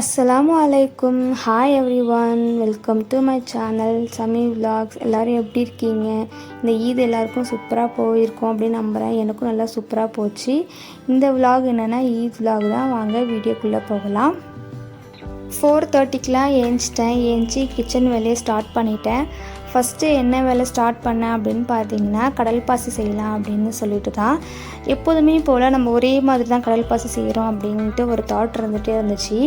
அஸ்ஸலாமு அலைக்கும் hi everyone welcome to my channel Sami vlogs எல்லோரும் எப்படி இருக்கீங்க? இந்த ஈத் எல்லாருக்கும் சூப்பராக போயிருக்கோம் அப்படின்னு நம்புகிறேன் எனக்கும் நல்லா சூப்பராக போச்சு. இந்த விலாக் என்னென்னா ஈத் விலாக் தான். வாங்க வீடியோக்குள்ளே போகலாம். ஃபோர் தேர்ட்டிக்கெலாம் ஏஞ்சிட்டேன். ஏஞ்சி கிச்சன் வேலையை ஸ்டார்ட் பண்ணிட்டேன். ஃபஸ்ட்டு என்ன வேலை ஸ்டார்ட் பண்ணேன் அப்படின்னு பார்த்தீங்கன்னா கடல் பாசி செய்யலாம் அப்படின்னு சொல்லிட்டு தான். எப்போதுமே போல் நம்ம ஒரே மாதிரி தான் கடல் பாசி செய்கிறோம் அப்படின்ட்டு ஒரு தாட் இருந்துகிட்டே இருந்துச்சு.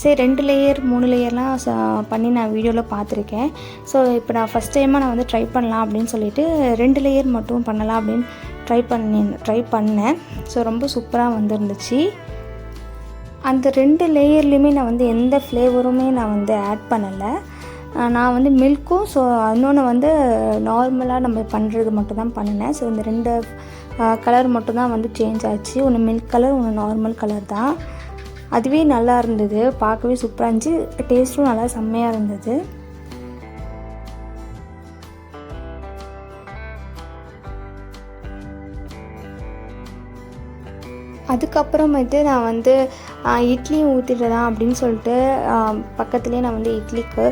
சரி ரெண்டு லேயர் மூணு லேயர்லாம் பண்ணி நான் வீடியோவில் பார்த்துருக்கேன். ஸோ இப்போ நான் ஃபஸ்ட் டைமாக நான் வந்து ட்ரை பண்ணலாம் அப்படின்னு சொல்லிட்டு ரெண்டு லேயர் மட்டும் பண்ணலாம் அப்படின்னு ட்ரை பண்ணி ட்ரை பண்ணேன். ஸோ ரொம்ப சூப்பராக வந்துருந்துச்சு. அந்த ரெண்டு லேயர்லேயுமே நான் வந்து எந்த ஃப்ளேவருமே நான் வந்து ஆட் பண்ணலை. நான் வந்து மில்க்கும் ஸோ இன்னொன்று வந்து நார்மலாக நம்ம பண்ணுறது மட்டும் தான் பண்ணினேன். ஸோ இந்த ரெண்டு கலர் மட்டும் தான் வந்து சேஞ்ச் ஆச்சு. ஒன்று மில்க் கலர் ஒன்று நார்மல் கலர் தான். அதுவே நல்லா இருந்தது. பார்க்கவே சூப்பராக இருந்துச்சு. டேஸ்ட்டும் நல்லா செம்மையாக இருந்தது. அதுக்கப்புறமேட்டு நான் வந்து இட்லியும் ஊற்றிடலாம் அப்படின்னு சொல்லிட்டு பக்கத்துலேயே நான் வந்து இட்லிக்கு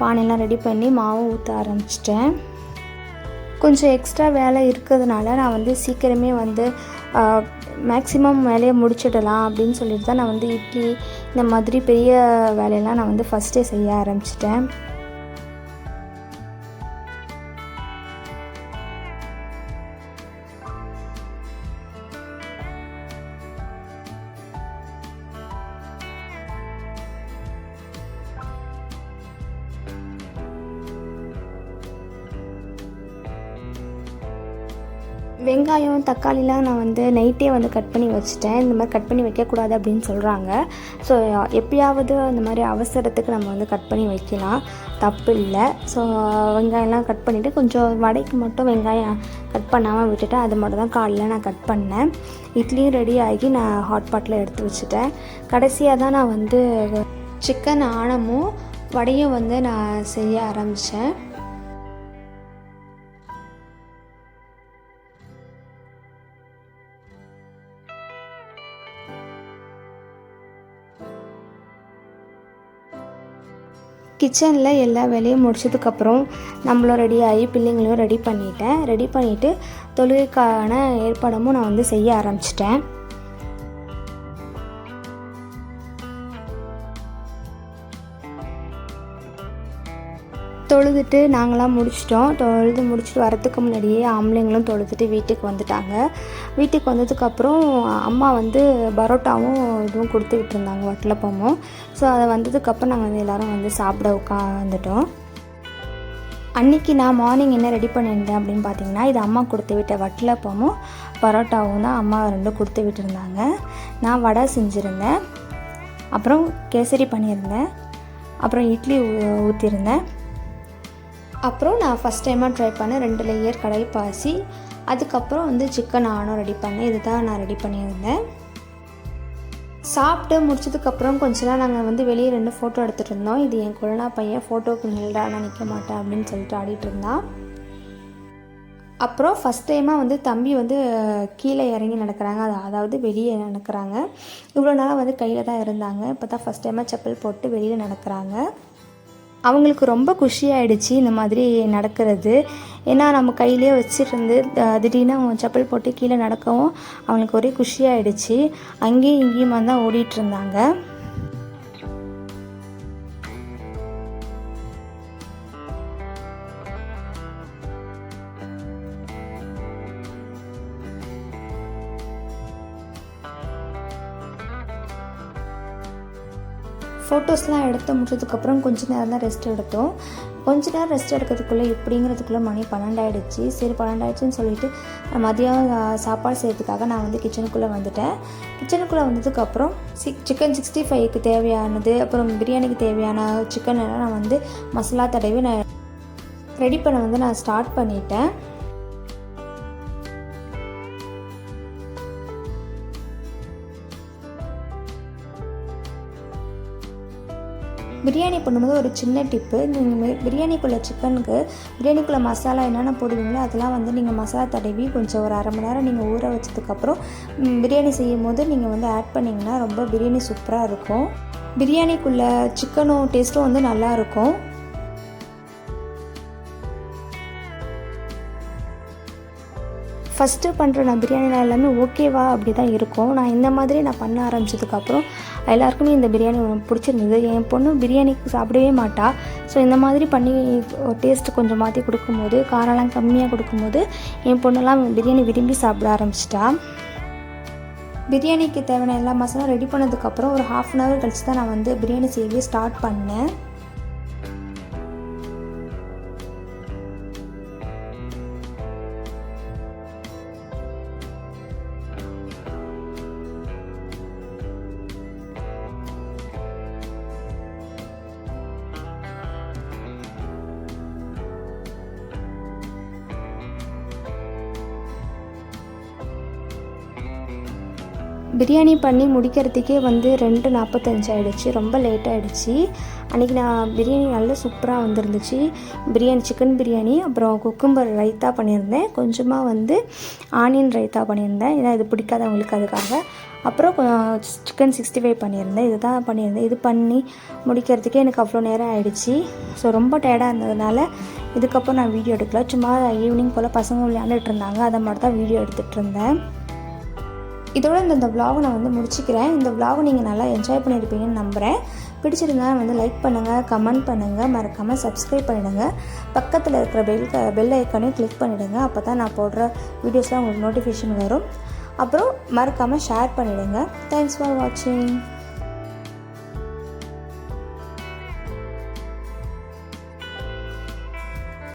பானையெல்லாம் ரெடி பண்ணி மாவு ஊற்ற ஆரம்பிச்சிட்டேன். கொஞ்சம் எக்ஸ்ட்ரா வேலை இருக்கிறதுனால நான் வந்து சீக்கிரமே வந்து மேக்ஸிமம் வேலையை முடிச்சிடலாம் அப்படின்னு சொல்லிட்டு தான் நான் வந்து இட்லி இந்த மாதிரி பெரிய வேலையெல்லாம் நான் வந்து ஃபஸ்ட்டே செய்ய ஆரம்பிச்சிட்டேன். வெங்காயம் தக்காளிலாம் நான் வந்து நைட்டே வந்து கட் பண்ணி வச்சுட்டேன். இந்த மாதிரி கட் பண்ணி வைக்கக்கூடாது அப்படின்னு சொல்கிறாங்க ஸோ எப்பயாவது அந்த மாதிரி அவசரத்துக்கு நம்ம வந்து கட் பண்ணி வைக்கலாம். தப்பு இல்லை. ஸோ வெங்காயம்லாம் கட் பண்ணிவிட்டு கொஞ்சம் வடைக்கு மட்டும் வெங்காயம் கட் பண்ணாமல் விட்டுட்டு அது மட்டும் தான் காலையில் நான் கட் பண்ணேன். இட்லியும் ரெடி ஆகி நான் ஹாட் பாட்டில் எடுத்து வச்சுட்டேன். கடைசியாக தான் நான் வந்து சிக்கன் ஆணமும் வடையும் வந்து நான் செய்ய ஆரம்பித்தேன் கிச்சனில் எல்லா வேலையும் முடிச்சதுக்கப்புறம் நம்மளும் ரெடி ஆகி பிள்ளைங்களையும் ரெடி பண்ணிட்டேன். ரெடி பண்ணிவிட்டு தொழுகைக்கான ஏற்பாடமும் நான் வந்து செய்ய ஆரம்பிச்சிட்டேன். தொழுதுட்டு நாங்களாம் முடிச்சிட்டோம். தொழுது முடிச்சுட்டு வரத்துக்கு முன்னாடியே ஆம்பளைங்களும் தொழுதுட்டு வீட்டுக்கு வந்துட்டாங்க. வீட்டுக்கு வந்ததுக்கப்புறம் அம்மா வந்து பரோட்டாவும் இதுவும் கொடுத்து விட்டுருந்தாங்க வட்டலப்பமும் ஸோ அதை வந்ததுக்கப்புறம் நாங்கள் வந்து எல்லோரும் வந்து சாப்பிட உட்காந்துட்டோம் அன்னைக்கு நான் மார்னிங் என்ன ரெடி பண்ணியிருந்தேன் அப்படின்னு பார்த்தீங்கன்னா இது அம்மா கொடுத்து விட்ட வட்டலப்பமும் பரோட்டாவும் தான் அம்மா ரெண்டும் கொடுத்து விட்டுருந்தாங்க நான் வடை செஞ்சுருந்தேன். அப்புறம் கேசரி பண்ணியிருந்தேன். அப்புறம் இட்லி ஊ- ஊற்றிருந்தேன் அப்புறம் நான் ஃபஸ்ட் டைமாக ட்ரை பண்ணேன் ரெண்டு லேயர் கடல் பாசி அதுக்கப்புறம் வந்து சிக்கன் ஆனும் ரெடி பண்ணேன் இதுதான் நான் ரெடி பண்ணியிருந்தேன். சாப்பிட்டு முடிச்சதுக்கப்புறம் கொஞ்ச நேரம் நாங்கள் வந்து வெளியே ரெண்டு ஃபோட்டோ எடுத்துகிட்டு இருந்தோம். இது என் கொரோனா பையன் ஃபோட்டோவுக்கு நில்டா நான் நிற்க மாட்டேன் அப்படின்னு சொல்லிட்டு ஆடிட்டு இருந்தான். அப்புறம் ஃபஸ்ட் டைமாக வந்து தம்பி வந்து கீழே இறங்கி நடக்கிறாங்க. அது அதாவது வெளியே நடக்கிறாங்க. இவ்வளோ நாளாக வந்து கையில் தான் இருந்தாங்க. இப்போ தான் ஃபஸ்ட் டைமாக செப்பல் போட்டு வெளியில் நடக்கிறாங்க. அவங்களுக்கு ரொம்ப குஷியாயிடுச்சு இந்த மாதிரி நடக்கிறது. ஏன்னா நம்ம கையிலே வச்சுட்டு இருந்து திடீர்னு அவங்க செப்பல் போட்டு கீழே நடக்கவும் அவங்களுக்கு ஒரே குஷியாயிடுச்சு. அங்கேயும் இங்கேயுமா தான் ஓடிட்டு இருந்தாங்க. ஃபோட்டோஸ்லாம் எடுத்து முடிச்சதுக்கப்புறம் கொஞ்ச நேரம் தான் ரெஸ்ட் எடுத்தோம். கொஞ்ச நேரம் ரெஸ்ட் எடுக்கிறதுக்குள்ளே எப்படிங்கிறதுக்குள்ளே மணி பன்னெண்டாயிடுச்சு. சரி பன்னெண்டாயிடுச்சுன்னு சொல்லிட்டு மதியம் சாப்பாடு செய்யறதுக்காக நான் வந்து கிச்சனுக்குள்ளே வந்துட்டேன். கிச்சனுக்குள்ளே வந்ததுக்கப்புறம் சிக் சிக்கன் சிக்ஸ்டி ஃபைவ்க்கு தேவையானது அப்புறம் பிரியாணிக்கு தேவையான சிக்கன் எல்லாம் நான் வந்து மசாலா தடவி நான் ரெடி பண்ண வந்து நான் ஸ்டார்ட் பண்ணிட்டேன். பிரியாணி பண்ணும்போது ஒரு சின்ன டிப்பு நீங்கள் பிரியாணிக்குள்ளே சிக்கனுக்கு பிரியாணிக்குள்ளே மசாலா என்னென்ன போடுவீங்களோ அதெல்லாம் வந்து நீங்கள் மசாலா தடவி கொஞ்சம் ஒரு அரை மணி நேரம் நீங்கள் ஊற வச்சதுக்கப்புறம் பிரியாணி செய்யும் போது நீங்கள் வந்து ஆட் பண்ணிங்கன்னா ரொம்ப பிரியாணி சூப்பராக இருக்கும். பிரியாணிக்குள்ளே சிக்கனும் டேஸ்ட்டும் வந்து நல்லாயிருக்கும் ஃபஸ்ட்டு பண்ணுற நான் பிரியாணியில் எல்லாமே ஓகேவா அப்படி தான் இருக்கும். நான் இந்த மாதிரி நான் பண்ண ஆரம்பிச்சதுக்கப்புறம் எல்லாருக்குமே இந்த பிரியாணி பிடிச்சிருந்தது. என் பொண்ணு பிரியாணிக்கு சாப்பிடவே மாட்டா. ஸோ இந்த மாதிரி பண்ணி டேஸ்ட்டு கொஞ்சம் மாற்றி கொடுக்கும்போது காரம்லாம் கம்மியாக கொடுக்கும்போது என் பொண்ணெல்லாம் பிரியாணி விரும்பி சாப்பிட ஆரம்பிச்சிட்டா. பிரியாணிக்கு தேவையான எல்லா மசாலும் ரெடி பண்ணதுக்கப்புறம் ஒரு ஹாஃப் அன் ஹவர் கழிச்சு தான் நான் வந்து பிரியாணி செய்யவே ஸ்டார்ட் பண்ணேன். பிரியாணி பண்ணி முடிக்கிறதுக்கே வந்து ரெண்டு நாற்பத்தஞ்சு ஆகிடுச்சு ரொம்ப லேட் ஆகிடுச்சு அன்றைக்கி நான் பிரியாணி நல்லா சூப்பராக வந்துருந்துச்சு. பிரியாணி சிக்கன் பிரியாணி அப்புறம் குக்கும்பர் ரைத்தா பண்ணியிருந்தேன். கொஞ்சமாக வந்து ஆனியன் ரைத்தா பண்ணியிருந்தேன். ஏன்னா இது பிடிக்காதவங்களுக்கு அதுக்காக. அப்புறம் சிக்கன் சிக்ஸ்டி ஃபைவ் பண்ணியிருந்தேன். இது தான் பண்ணியிருந்தேன். இது பண்ணி முடிக்கிறதுக்கே எனக்கு அவ்வளோ நேரம் ஆகிடுச்சு ஸோ ரொம்ப டயர்டாக இருந்ததுனால இதுக்கப்புறம் நான் வீடியோ எடுக்கல. சும்மா ஈவினிங் போல் பசங்க விளையாண்டுட்டு இருந்தாங்க. அதை மட்டும் தான் வீடியோ எடுத்துகிட்டு இருந்தேன். இதோட இந்த இந்த நான் வந்து முடிச்சுக்கிறேன். இந்த விளாகை நீங்கள் நல்லா என்ஜாய் பண்ணியிருப்பீங்கன்னு நம்புகிறேன் பிடிச்சிருந்தா வந்து லைக் பண்ணுங்கள் கமெண்ட் பண்ணுங்கள் மறக்காமல் சப்ஸ்கிரைப் பண்ணிவிடுங்க பக்கத்தில் இருக்கிற பெல் பெல் ஐக்கானையும் கிளிக் பண்ணிவிடுங்க அப்போ தான் நான் போடுற வீடியோஸ்லாம் உங்களுக்கு நோட்டிஃபிகேஷன் வரும். அப்புறம் மறக்காமல் ஷேர் பண்ணிவிடுங்க தேங்க்ஸ் ஃபார் வாட்சிங்